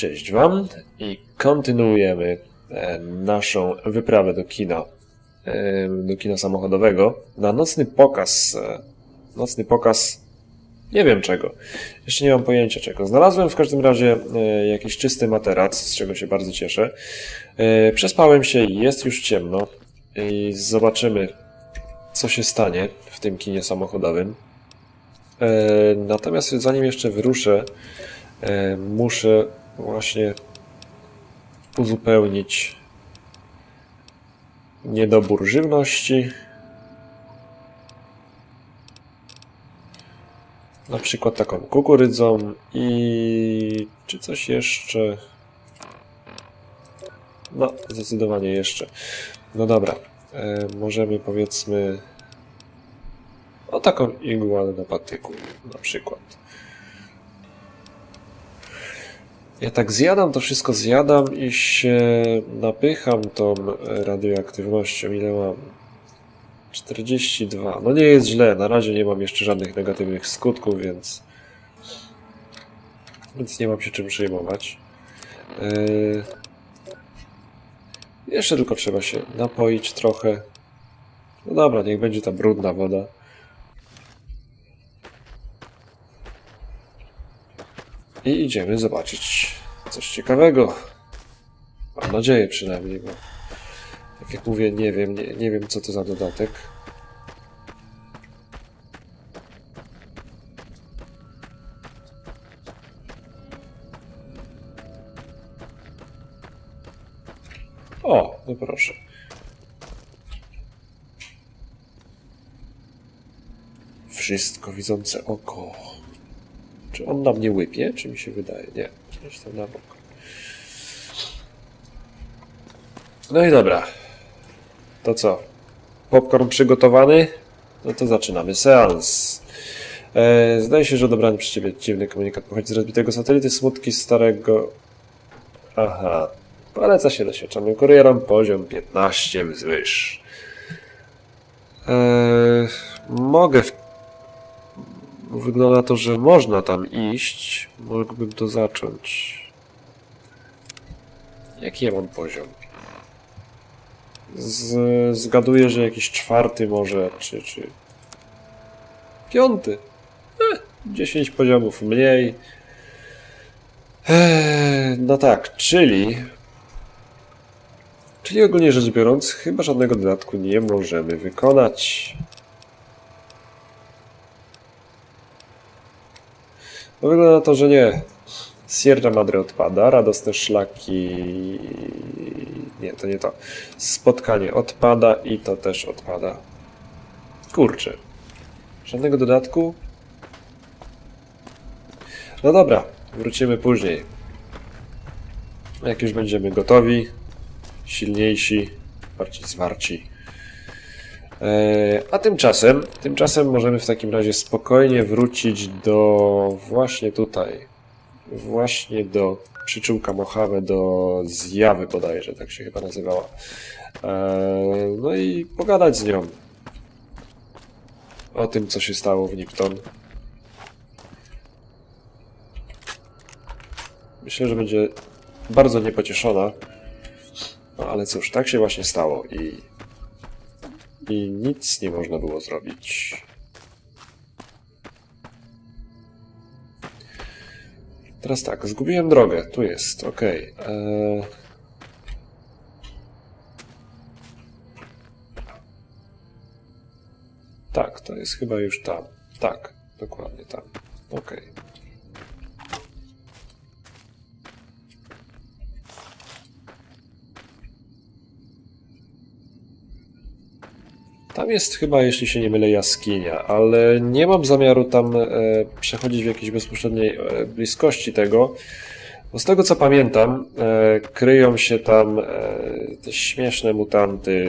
Cześć Wam i kontynuujemy e, naszą wyprawę do kina, e, do kina samochodowego na nocny pokaz. e, Nocny pokaz nie wiem czego. Jeszcze nie mam pojęcia czego. Znalazłem w każdym razie jakiś czysty materac, z czego się bardzo cieszę. Przespałem się i jest już ciemno i zobaczymy co się stanie w tym kinie samochodowym. Natomiast zanim jeszcze wyruszę, muszę właśnie uzupełnić niedobór żywności. Na przykład taką kukurydzą i czy coś jeszcze? No, zdecydowanie jeszcze. No dobra, e, możemy powiedzmy o taką igłę na patyku na przykład. Ja tak zjadam, to wszystko zjadam i się napycham tą radioaktywnością. Ile mam? 42. No nie jest źle, na razie nie mam jeszcze żadnych negatywnych skutków, więc więc nie mam się czym przejmować. Yy... Jeszcze tylko trzeba się napoić trochę. No dobra, niech będzie ta brudna woda. I idziemy zobaczyć coś ciekawego. Mam nadzieję przynajmniej, bo tak jak mówię, nie wiem, nie, nie wiem co to za dodatek. O, no proszę. Wszystko widzące oko. Czy on na mnie łypie, czy mi się wydaje? Nie, gdzieś tam na bok. No i dobra. To co? Popcorn przygotowany? No to zaczynamy seans. E, zdaje się, że odebrany przez ciebie dziwny komunikat pochodzi z rozbitego satelity smutki starego... Aha. Poleca się doświadczonym kurierom poziom 15 wzwyż. E, mogę w Wygląda to, że można tam iść. Mógłbym to zacząć. Jaki ja mam poziom? Z, zgaduję, że jakiś czwarty może, czy, czy... Piąty. Eh, 10 poziomów mniej. Eee, no tak, czyli... Czyli ogólnie rzecz biorąc, chyba żadnego dodatku nie możemy wykonać. No wygląda na to, że nie. Sierra Madre odpada, radosne szlaki... Nie, to nie to. Spotkanie odpada i to też odpada. Kurczę. Żadnego dodatku? No dobra, wrócimy później. Jak już będziemy gotowi, silniejsi, bardziej zwarci. E, A tymczasem, tymczasem możemy w takim razie spokojnie wrócić do właśnie tutaj, właśnie do przyczółka Mojave, do zjawy bodajże, tak się chyba nazywała. E, No i pogadać z nią o tym, co się stało w Nipton. Myślę, że będzie bardzo niepocieszona. No ale cóż, tak się właśnie stało i i nic nie można było zrobić. Teraz tak, zgubiłem drogę. Tu jest, ok. Eee... Tak, to jest chyba już tam. Tak, dokładnie tam. Ok. Tam jest chyba, jeśli się nie mylę, jaskinia, ale nie mam zamiaru tam e, przechodzić w jakiejś bezpośredniej e, bliskości tego, bo z tego co pamiętam, e, kryją się tam e, te śmieszne mutanty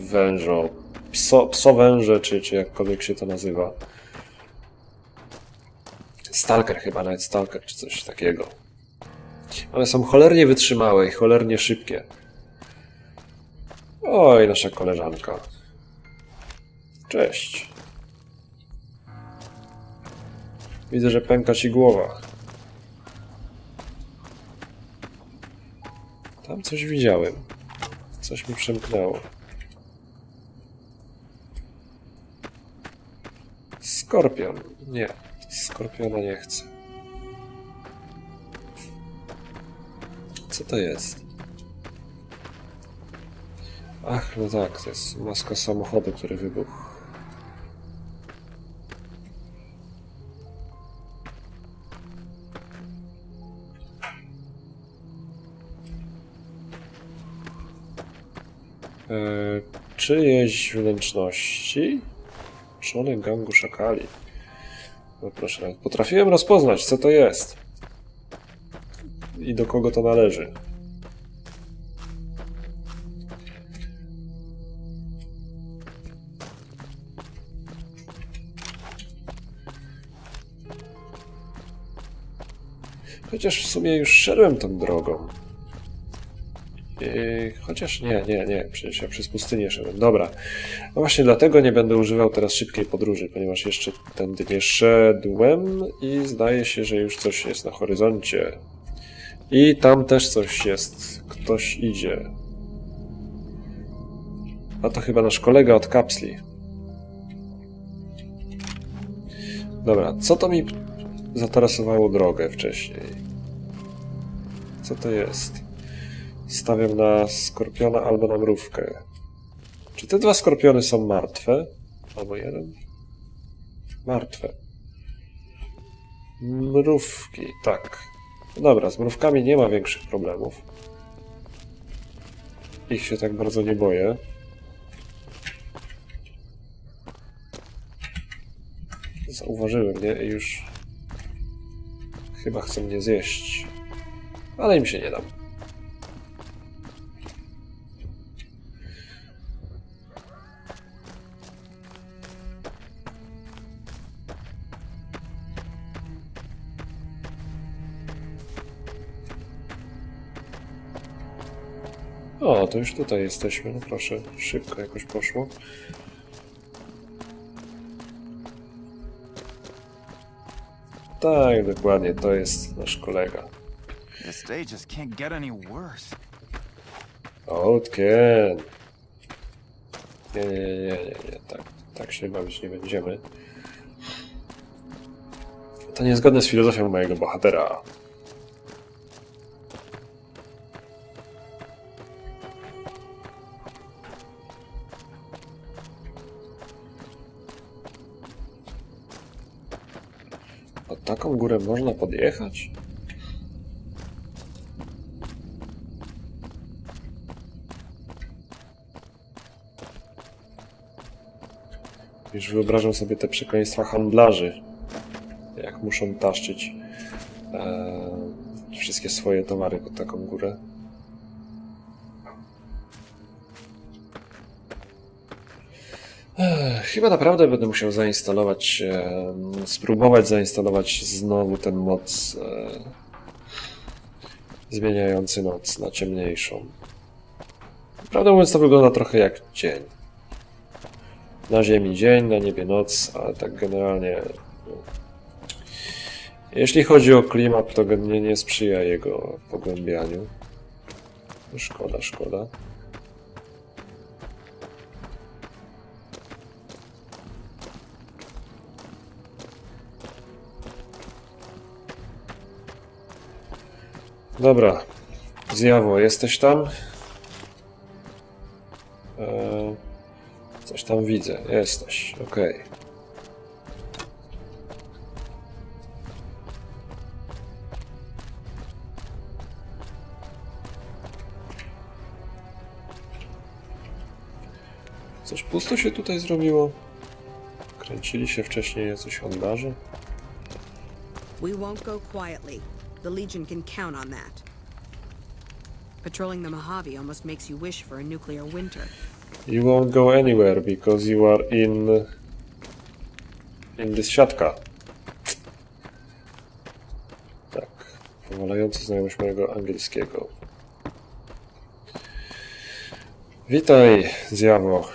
wężo, pso, psowęże, czy, czy jakkolwiek się to nazywa. Stalker chyba, nawet Stalker, czy coś takiego. One są cholernie wytrzymałe i cholernie szybkie. Oj, nasza koleżanka. Cześć. Widzę, że pęka ci głowa. Tam coś widziałem. Coś mi przemknęło. Skorpion. Nie, skorpiona nie chcę. Co to jest? Ach, no tak, to jest maska samochodu, który wybuchł. Czyjeś wnętrzności? Członek gangu szakali. No proszę, potrafiłem rozpoznać, co to jest. I do kogo to należy. Chociaż w sumie już szedłem tą drogą. Chociaż nie, nie, nie, przecież ja przez pustynię szedłem. Dobra. No właśnie dlatego nie będę używał teraz szybkiej podróży, ponieważ jeszcze tędy nie szedłem i zdaje się, że już coś jest na horyzoncie. I tam też coś jest. Ktoś idzie. A to chyba nasz kolega od kapsli. Dobra, co to mi zatarasowało drogę wcześniej? Co to jest? Stawiam na skorpiona albo na mrówkę. Czy te dwa skorpiony są martwe? Albo jeden? Martwe. Mrówki, tak. Dobra, z mrówkami nie ma większych problemów. Ich się tak bardzo nie boję. Zauważyły mnie i już chyba chcą mnie zjeść. Ale im się nie dam. To już tutaj jesteśmy. No proszę, szybko jakoś poszło. Tak, dokładnie, to jest nasz kolega. This day just can't get any worse. Old Ken. Nie, nie, nie, nie, nie, nie. Tak, tak się bawić nie będziemy. To niezgodne z filozofią mojego bohatera. Taką górę można podjechać? Już wyobrażam sobie te przekleństwa handlarzy, jak muszą taszczyć e, wszystkie swoje towary pod taką górę. Chyba naprawdę będę musiał zainstalować, e, spróbować zainstalować znowu ten moc e, zmieniający noc na ciemniejszą. Prawdę mówiąc, to wygląda trochę jak dzień. Na ziemi dzień, na niebie noc, ale tak generalnie. No. Jeśli chodzi o klimat, to nie, nie sprzyja jego pogłębianiu. Szkoda, szkoda. Dobra. Zjawo, jesteś tam? Eee, coś tam widzę. Jesteś. Okej. Coś pusto się tutaj zrobiło? Kręcili się wcześniej jacyś handlarze? We won't go quietly. The Legion can count on that. Patrolling the Mojave almost makes you wish for a nuclear winter. You won't go anywhere because you are in in this siatka. Tak. Powalająca znajomość mojego angielskiego. Witaj, zjawo.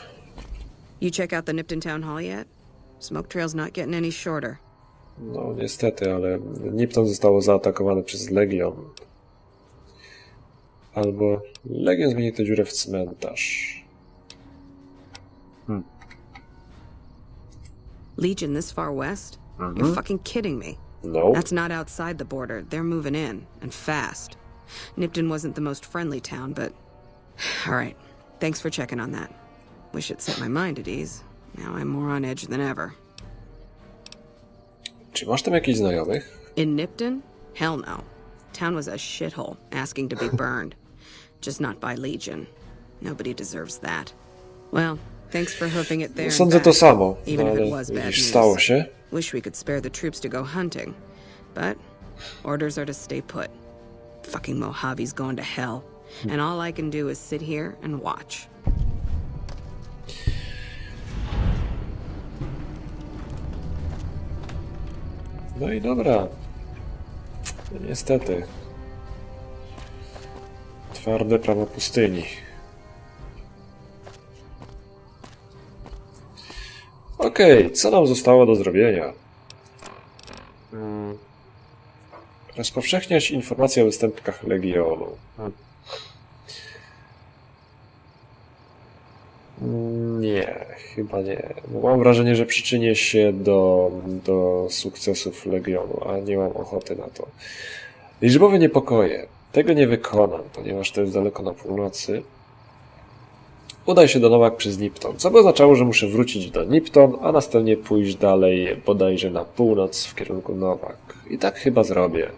You check out the Nipton Town Hall yet? Smoke trail's not getting any shorter. No niestety, ale Nipton zostało zaatakowane przez Legion. Albo Legion zmieni tę dziurę w cmentarz. Legion this far west? You're fucking kidding me. No. That's not outside the border. They're moving in, and fast. Nipton wasn't the most friendly town, but. Alright. Thanks for checking on that. Wish it set my mind at ease. Now I'm more on edge than ever. Czy masz tam jakichś znajomych? In Nipton? Hell no. Town was a shithole, asking to be burned. Just not by Legion. Nobody deserves that. Well, thanks for hoofing it there. and Sądzę to back, samo, Even if it ale was bad widzisz, news. stało się. Wish we could spare the troops to go hunting. But orders are to stay put. Fucking Mojave's going to hell. Hmm. And all I can do is sit here and watch. No i dobra. Niestety. Twarde prawo pustyni. Okej, co nam zostało do zrobienia? Mm. Rozpowszechniać informacje o występkach Legionu. Hmm. Nie, chyba nie. Mam wrażenie, że przyczynię się do, do sukcesów Legionu, a nie mam ochoty na to. Liczbowe niepokoje. Tego nie wykonam, ponieważ to jest daleko na północy. Udaj się do Nowak przez Nipton, co by oznaczało, że muszę wrócić do Nipton, a następnie pójść dalej bodajże na północ w kierunku Nowak. I tak chyba zrobię.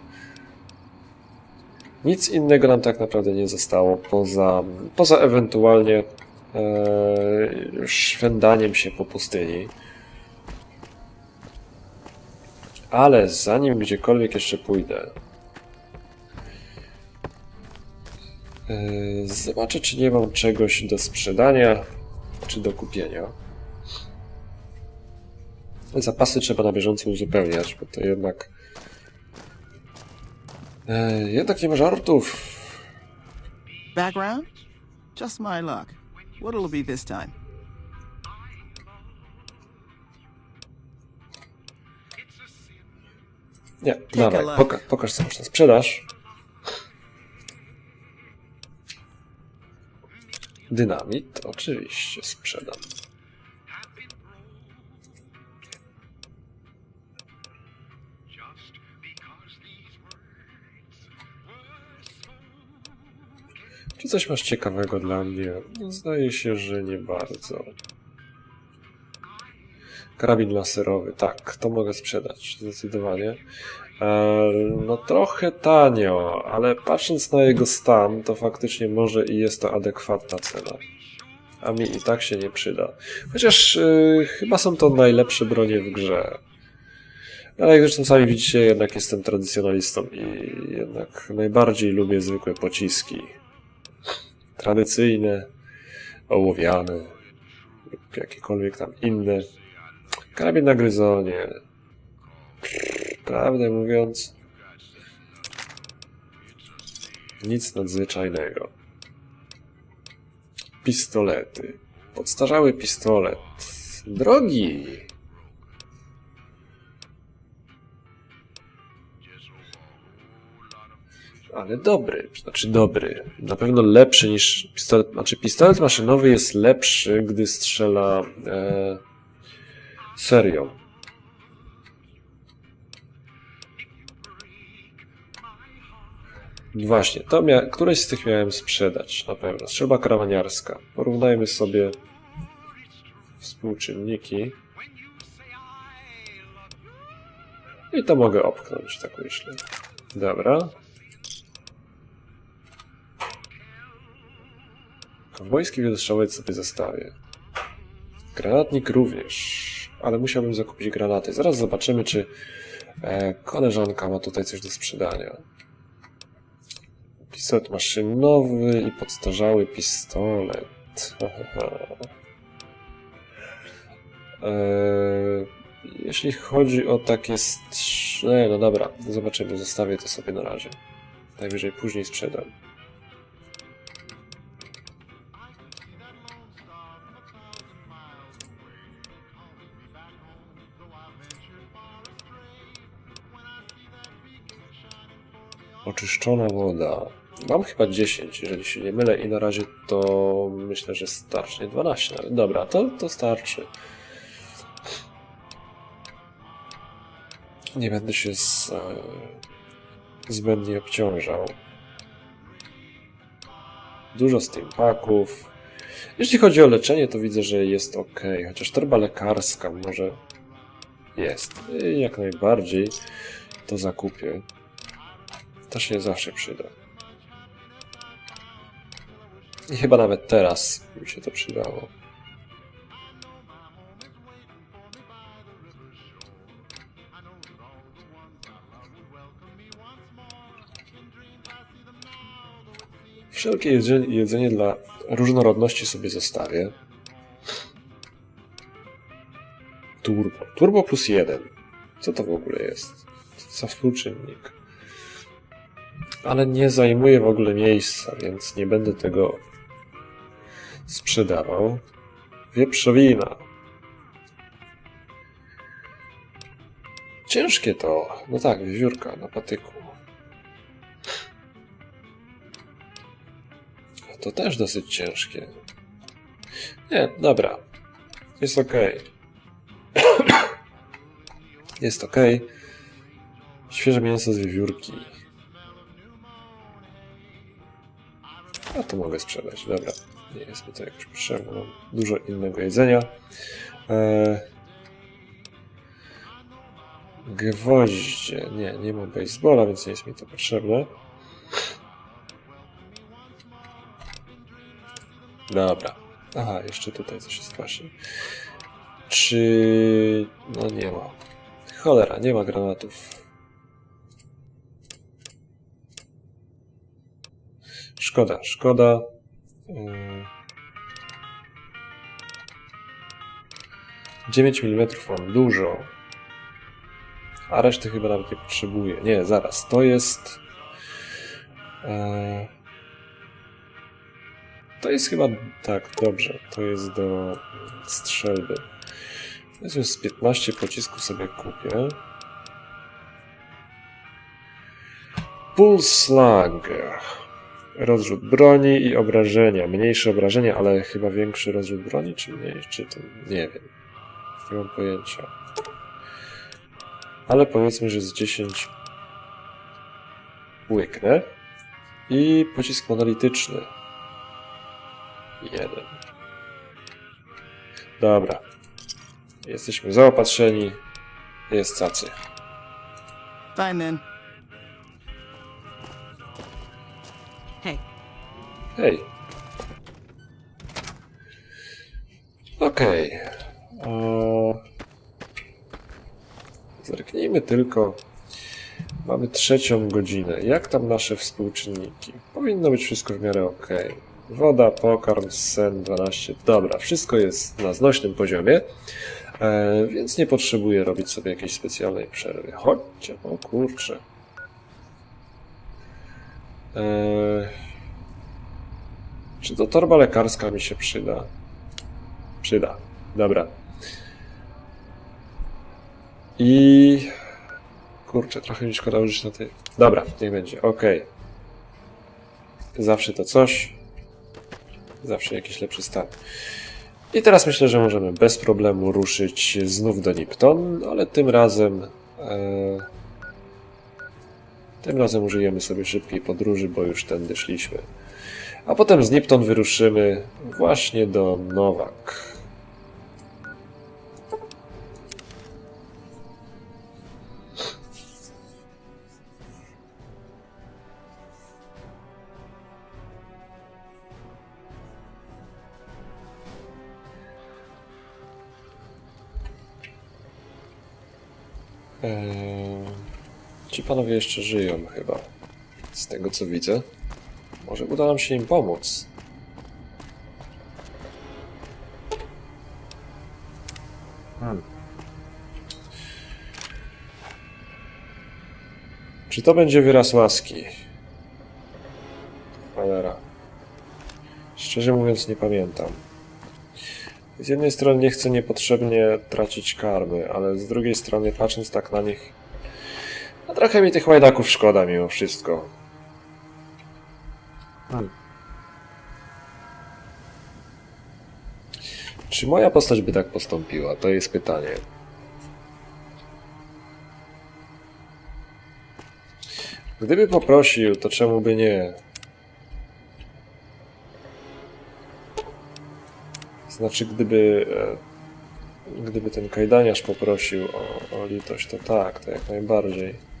Nic innego nam tak naprawdę nie zostało, poza, poza ewentualnie e, szwędaniem się po pustyni. Ale zanim gdziekolwiek jeszcze pójdę, e, zobaczę, czy nie mam czegoś do sprzedania, czy do kupienia. Zapasy trzeba na bieżąco uzupełniać, bo to jednak. E, jednak nie ma żartów. Background? Just my luck. What'll it be this time? Nie, dawaj, poka pokaż co masz na sprzedaż. Dynamit, oczywiście sprzedam. Czy coś masz ciekawego dla mnie? Zdaje się, że nie bardzo. Karabin laserowy, tak, to mogę sprzedać, zdecydowanie. E, No trochę tanio, ale patrząc na jego stan, to faktycznie może i jest to adekwatna cena. A mi i tak się nie przyda. Chociaż e, chyba są to najlepsze bronie w grze. Ale jak zresztą sami widzicie, jednak jestem tradycjonalistą i jednak najbardziej lubię zwykłe pociski. Tradycyjne, ołowiane lub jakiekolwiek tam inne. Karabin na gryzonie. Prawdę mówiąc, nic nadzwyczajnego. Pistolety. Podstarzały pistolet. Drogi. Ale dobry, znaczy dobry. Na pewno lepszy niż pistolet. Znaczy pistolet maszynowy jest lepszy, gdy strzela e, serią. Właśnie, to mia- któreś z tych miałem sprzedać na pewno. Strzelba karawaniarska. Porównajmy sobie współczynniki. I to mogę opchnąć, tak myślę. Dobra. Kowbojski wielostrzałowiec sobie zostawię. Granatnik również, ale musiałbym zakupić granaty. Zaraz zobaczymy, czy e, koleżanka ma tutaj coś do sprzedania. Pistolet maszynowy i podstarzały pistolet. e, jeśli chodzi o takie... Strz... Nie, no dobra, zobaczymy, zostawię to sobie na razie. Najwyżej później sprzedam. Oczyszczona woda. Mam chyba 10, jeżeli się nie mylę i na razie to myślę, że starczy. Nie 12, ale dobra, to, to starczy. Nie będę się z, e, zbędnie obciążał. Dużo steampaków. Jeśli chodzi o leczenie, to widzę, że jest ok. Chociaż torba lekarska może jest. Jak najbardziej to zakupię. To się zawsze przyda. I chyba nawet teraz mi się to przydało. Wszelkie jedzenie, dla różnorodności sobie zostawię. Turbo. Turbo plus jeden. Co to w ogóle jest? Co za współczynnik? Ale nie zajmuje w ogóle miejsca, więc nie będę tego sprzedawał. Wieprzowina. Ciężkie to. No tak, wiewiórka na patyku. To też dosyć ciężkie. Nie, dobra. Jest ok. Jest ok. Świeże mięso z wiewiórki. A to mogę sprzedać, dobra. Nie jest mi to jakoś potrzebne. Mam dużo innego jedzenia. Eee... Gwoździe. Nie, nie mam baseballa, więc nie jest mi to potrzebne. Dobra. Aha, jeszcze tutaj coś jest właśnie. Czy... No nie ma. Cholera, nie ma granatów. Szkoda, szkoda. Yy. 9 mm mam dużo. A reszty chyba nawet nie potrzebuję. Nie, zaraz. To jest... Eee... To jest chyba... Tak, dobrze. To jest do strzelby. Więc z 15 pocisków sobie kupię. Slug. Rozrzut broni i obrażenia. Mniejsze obrażenia, ale chyba większy rozrzut broni, czy mniejszy? Czy to... Nie wiem. Nie mam pojęcia. Ale powiedzmy, że z 10 łyknę. I pocisk monolityczny. Jeden. Dobra. Jesteśmy zaopatrzeni. Jest cacy. Fine then. Hej. Okej. Okay. Zerknijmy tylko. Mamy trzecią godzinę. Jak tam nasze współczynniki? Powinno być wszystko w miarę ok. Woda, pokarm, sen 12. Dobra, wszystko jest na znośnym poziomie, e, więc nie potrzebuję robić sobie jakiejś specjalnej przerwy. Chodźcie, o kurczę. E, czy to torba lekarska mi się przyda? Przyda. Dobra. I... Kurczę, trochę mi szkoda użyć na tej... Dobra, niech będzie, okej. Zawsze to coś. Zawsze jakiś lepszy stan. I teraz myślę, że możemy bez problemu ruszyć znów do Nipton, ale tym razem... E... Tym razem użyjemy sobie szybkiej podróży, bo już tędy szliśmy. A potem z Nipton wyruszymy właśnie do Nowak. Eee, Ci panowie jeszcze żyją chyba. Z tego co widzę. Może uda nam się im pomóc. Hmm. Czy to będzie wyraz łaski? Cholera. Szczerze mówiąc nie pamiętam. Z jednej strony nie chcę niepotrzebnie tracić karmy, ale z drugiej strony patrząc tak na nich, no trochę mi tych łajdaków szkoda mimo wszystko. Czy moja postać by tak postąpiła? To jest pytanie. Gdyby poprosił, to czemu by nie? Znaczy, gdyby, e, gdyby ten kajdaniarz poprosił o, o litość, to tak, to jak najbardziej.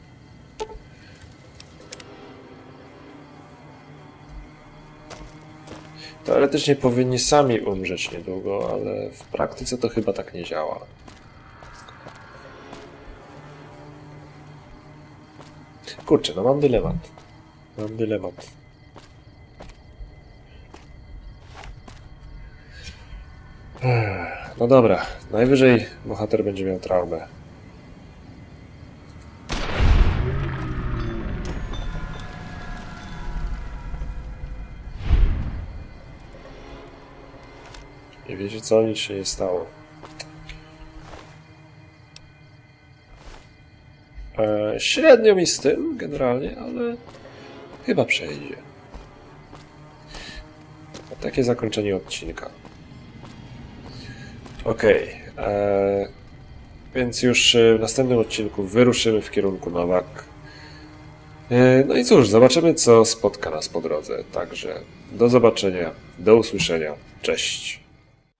Teoretycznie powinni sami umrzeć niedługo, ale w praktyce to chyba tak nie działa. Kurczę, no mam dylemat. Mam dylemat. No dobra, najwyżej bohater będzie miał traumę. I wiecie co? Nic się nie stało. E, średnio mi z tym generalnie, ale chyba przejdzie. Takie zakończenie odcinka. Okej. e, Więc już w następnym odcinku wyruszymy w kierunku Nowak. E, No i cóż, zobaczymy co spotka nas po drodze. Także do zobaczenia, do usłyszenia. Cześć.